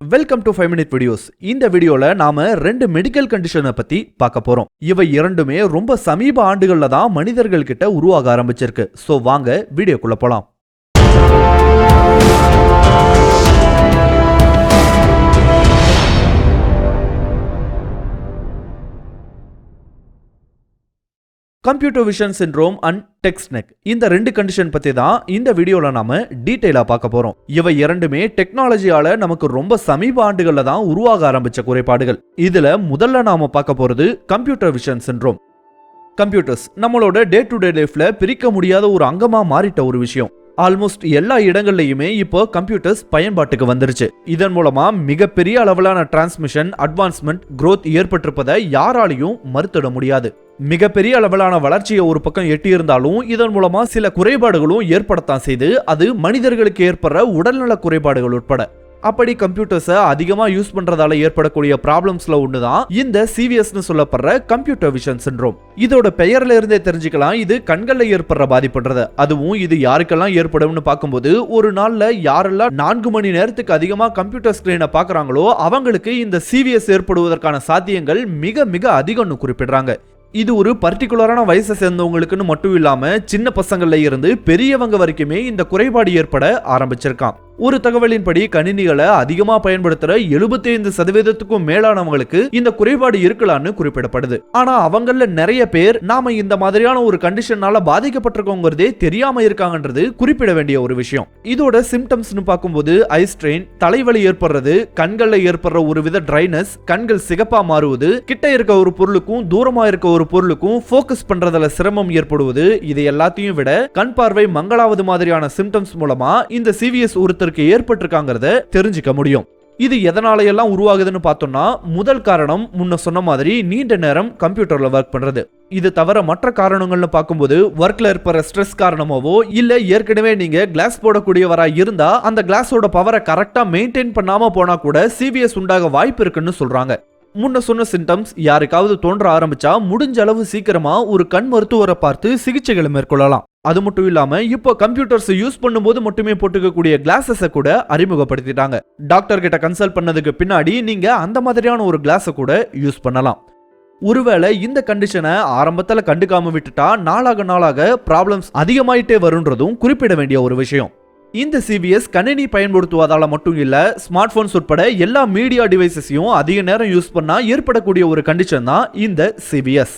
Welcome to five minute videos இந்த வீடியோல நாம ரெண்டு மெடிக்கல் கண்டிஷனை பத்தி பார்க்க போறோம். இவை இரண்டுமே ரொம்ப சமீப ஆண்டுகள்ல தான் மனிதர்கள் கிட்ட உருவாக ஆரம்பிச்சிருக்கு. சோ வாங்க வீடியோக்குள்ள போலாம். Computer vision syndrome and text neck இந்த ரெண்டு கண்டிஷன் பத்தி தான் இந்த வீடியோல நாம டீட்டெயிலாக பார்க்க போறோம். இவை இரண்டுமே டெக்னாலஜியால நமக்கு ரொம்ப சமீப ஆண்டுகள்ல தான் உருவாக ஆரம்பிச்ச குறைபாடுகள். இதுல முதல்ல நாம பார்க்க போறது கம்ப்யூட்டர் விஷன் சின்ரோம் கம்ப்யூட்டர்ஸ் நம்மளோட டே டு டே லைஃப்ல பிரிக்க முடியாத ஒரு அங்கமா மாறிட்ட ஒரு விஷயம். ஆல்மோஸ்ட் எல்லா இடங்கள்லையுமே இப்போ கம்ப்யூட்டர்ஸ் பயன்பாட்டுக்கு வந்துருச்சு. இதன் மூலமா மிகப்பெரிய அளவிலான டிரான்ஸ்மிஷன் அட்வான்ஸ்மெண்ட் குரோத் ஏற்பட்டிருப்பதை யாராலையும் மறுத்திட முடியாது. மிகப்பெரிய அளவிலான வளர்ச்சியை ஒரு பக்கம் எட்டியிருந்தாலும் இதன் மூலமா சில குறைபாடுகளும் ஏற்படத்தான் செய்து அது மனிதர்களுக்கு ஏற்படுற உடல்நல குறைபாடுகள் உட்பட. அப்படி கம்ப்யூட்டர்ஸை அதிகமாக யூஸ் பண்ணுறதால ஏற்படக்கூடிய ப்ராப்ளம்ஸில் ஒன்று தான் இந்த சிவிஎஸ்னு சொல்லப்படுற கம்ப்யூட்டர் விஷன் சின்ரோம் இதோட பெயர்ல இருந்தே தெரிஞ்சுக்கலாம் இது கண்களில் ஏற்படுற பாதிப்புன்றது. அதுவும் இது யாருக்கெல்லாம் ஏற்படும்னு பார்க்கும்போது ஒரு நாளில் யாரெல்லாம் நான்கு மணி நேரத்துக்கு அதிகமாக கம்ப்யூட்டர் ஸ்க்ரீனை பார்க்குறாங்களோ அவங்களுக்கு இந்த சிவிஎஸ் ஏற்படுவதற்கான சாத்தியங்கள் மிக மிக அதிகம்னு குறிப்பிடுறாங்க. இது ஒரு பர்டிகுலரான வயசை சேர்ந்தவங்களுக்குன்னு மட்டும் இல்லாமல் சின்ன பசங்கள்ல இருந்து பெரியவங்க வரைக்குமே இந்த குறைபாடு ஏற்பட ஆரம்பிச்சிருக்கான். ஒரு தகவலின்படி கணினிகளை அதிகமா பயன்படுத்துற 75% சதவீதத்துக்கும் மேலானவங்களுக்கு இந்த குறைபாடு இருக்கலாம்னு குறிப்பிடப்படுது. ஆனா அவங்கள நிறைய பேர் நாம இந்த மாதிரியான ஒரு கண்டிஷனால பாதிக்கப்பட்டிருக்கோங்கிறதே தெரியாம இருக்காங்கன்றது குறிப்பிட வேண்டிய ஒரு விஷயம். இதோட சிம்டம்ஸ்னு பார்க்கும்போது ஐ ஸ்ட்ரெயின் தலைவலி ஏற்படுறது கண்கள்ல ஏற்படுற ஒரு வித ட்ரைனஸ் கண்கள் சிகப்பா மாறுவது கிட்ட இருக்க ஒரு பொருளுக்கும் தூரமா இருக்க ஒரு பொருளுக்கும் ஃபோக்கஸ் பண்றதுல சிரமம் ஏற்படுவது இது எல்லாத்தையும் விட கண் பார்வை மங்களாவது மாதிரியான சிம்டம்ஸ் மூலமா இந்த சிவிஎஸ் ஒருத்தருக்கு ஏற்பட்டிருக்காங்கிறத தெரிஞ்சுக்க முடியும். இது எதனாலையெல்லாம் உருவாகுதுன்னு பார்த்தோம்னா முதல் காரணம் முன்ன சொன்ன மாதிரி நீண்ட நேரம் கம்ப்யூட்டர்ல ஒர்க் பண்றது. இது தவிர மற்ற காரணங்கள்னு பார்க்கும்போது ஒர்க்ல இருக்கிற ஸ்ட்ரெஸ் காரணமாவோ இல்ல ஏற்கனவே நீங்க கிளாஸ் போடக்கூடியவரா இருந்தா அந்த கிளாஸோட பவரை கரெக்டா மெயின்டைன் பண்ணாம போனா கூட சிபிஎஸ் உண்டாக வாய்ப்பு இருக்குன்னு சொல்றாங்க. முன்ன சொன்ன சிம்டம்ஸ் யாருக்காவது தோன்ற ஆரம்பிச்சா முடிஞ்ச அளவு சீக்கிரமா ஒரு கண் மருத்துவரை பார்த்து சிகிச்சைகளை மேற்கொள்ளலாம். அது மட்டும் இல்லாம இப்போ கம்ப்யூட்டர்ஸ் யூஸ் பண்ணும்போது மட்டுமே போட்டுக்கக்கூடிய கிளாஸஸை கூட அறிமுகப்படுத்திட்டாங்க. டாக்டர் கிட்ட கன்சல்ட் பண்ணதுக்கு பின்னாடி நீங்க அந்த மாதிரியான ஒரு கிளாஸை கூட யூஸ் பண்ணலாம். ஒருவேளை இந்த கண்டிஷனை ஆரம்பத்தில் கண்டுக்காம விட்டுட்டா நாளாக நாளாக ப்ராப்ளம்ஸ் அதிகமாயிட்டே வருன்றதும் குறிப்பிட வேண்டிய ஒரு விஷயம். இந்த சிவிஎஸ் கணினி பயன்படுத்துவதால் மட்டும் இல்லை ஸ்மார்ட் போன்ஸ் உட்பட எல்லா மீடியா டிவைசஸையும் அதிக நேரம் யூஸ் பண்ணால் ஏற்படக்கூடிய ஒரு கண்டிஷன் தான் இந்த சிவிஎஸ்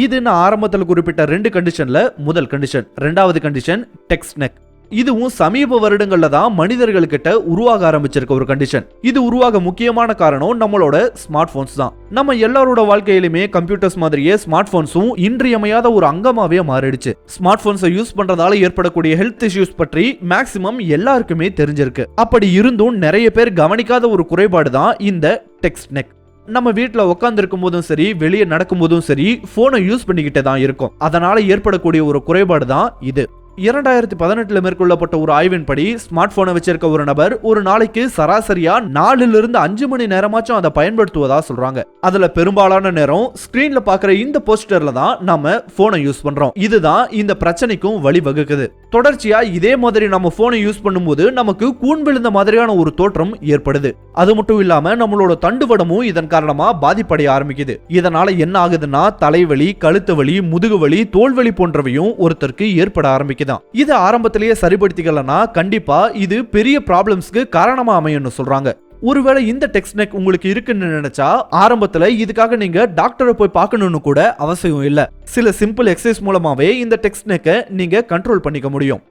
இது நான் ஆரம்பத்தில் குறிப்பிட்ட ரெண்டு கண்டிஷன்ல முதல் கண்டிஷன் ரெண்டாவது கண்டிஷன் டெக்ஸ்ட் நெக் இதுவும் சமீப வருடங்கள்ல தான் மனிதர்கள்கிட்ட உருவாக ஆரம்பிச்சிருக்க ஒரு கண்டிஷன் இது உருவாக முக்கியமான காரணம் நம்மளோட ஸ்மார்ட் போன்ஸ் தான். நம்ம எல்லாரோட வாழ்க்கையிலுமே கம்ப்யூட்டர்ஸ் மாதிரியே ஸ்மார்ட் போன்ஸும் இன்றியமையாத ஒரு அங்கமாவே மாறிடுச்சு. ஸ்மார்ட் போன்ஸை யூஸ் பண்றதால ஏற்படக்கூடிய ஹெல்த் இஷ்யூஸ் பற்றி மேக்சிமம் எல்லாருக்குமே தெரிஞ்சிருக்கு. அப்படி இருந்தும் நிறைய பேர் கவனிக்காத ஒரு குறைபாடு தான் இந்த டெக்ஸ்ட் நெக் நம்ம வீட்டில் உட்காந்துருக்கும் போதும் சரி வெளியே நடக்கும்போதும் சரி ஃபோனை யூஸ் பண்ணிக்கிட்டே தான் இருக்கும். அதனால ஏற்படக்கூடிய ஒரு குறைபாடு தான் இது. இரண்டாயிரத்தி பதினெட்டுல மேற்கொள்ளப்பட்ட ஒரு ஆய்வின்படி ஸ்மார்ட் போனை வச்சிருக்க ஒரு நபர் ஒரு நாளைக்கு சராசரியா நாலுல இருந்து அஞ்சு மணி நேரமாச்சும் அதை பயன்படுத்துவதா சொல்றாங்க. அதுல பெரும்பாலான நேரம் ஸ்கிரீன்ல பாக்குற இந்த போஸ்டர்ல தான் நம்ம போனை யூஸ் பண்றோம். இதுதான் இந்த பிரச்சனைக்கும் வழிவகுக்குது. தொடர்ச்சியாக இதே மாதிரி நம்ம ஃபோனை யூஸ் பண்ணும்போது நமக்கு கூன் விழுந்த மாதிரியான ஒரு தோற்றம் ஏற்படுது. அது மட்டும் இல்லாமல் நம்மளோட தண்டுவடமும் இதன் காரணமாக பாதிப்படைய ஆரம்பிக்குது. இதனால் என்ன ஆகுதுன்னா தலைவலி கழுத்து வலி முதுகு வலி தோல்வலி போன்றவையும் ஒருத்தருக்கு ஏற்பட ஆரம்பிக்குதான். இதை ஆரம்பத்திலேயே சரிபடுத்திக்கலன்னா கண்டிப்பாக இது பெரிய ப்ராப்ளம்ஸ்க்கு காரணமாக அமையும்னு சொல்கிறாங்க ஒருவேளை இந்த டெக்ஸ்ட் நெக் உங்களுக்கு இருக்குன்னு நினைச்சா ஆரம்பத்துல இதுக்காக நீங்க டாக்டரை போய் பார்க்கணும்னு கூட அவசியம் இல்ல. சில சிம்பிள் எக்ஸசைஸ் மூலமாவே இந்த டெக்ஸ்ட் நெக்கை நீங்க கண்ட்ரோல் பண்ணிக்க முடியும்.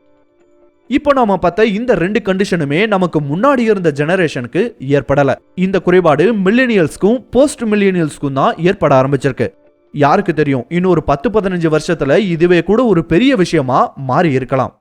இப்போ நாம பார்த்த இந்த ரெண்டு கண்டிஷனுமே நமக்கு முன்னாடி இருந்த ஜெனரேஷனுக்கு ஏற்படல. இந்த குறைபாடு மில்லினியல்ஸ்க்கும் போஸ்ட் மில்லினியல்ஸ்க்கும் தான் ஏற்பட ஆரம்பிச்சிருக்கு. யாருக்கு தெரியும் இன்னும் ஒரு பத்து பதினஞ்சு வருஷத்துல இதுவே கூட ஒரு பெரிய விஷயமா மாறி இருக்கலாம்.